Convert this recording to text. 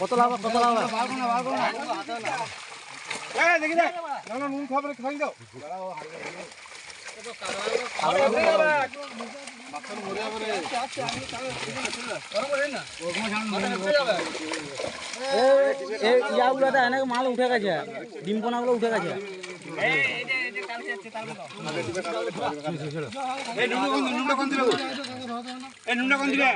কত লাভ কত লাভ দেখি দেখ। নুন খাবার খাই দাও। ইয়াগুলোতে অনেক মাল উঠে গেছে। ডিম্পনাগুলো উঠে গেছে। নুনটা কোন দিকে?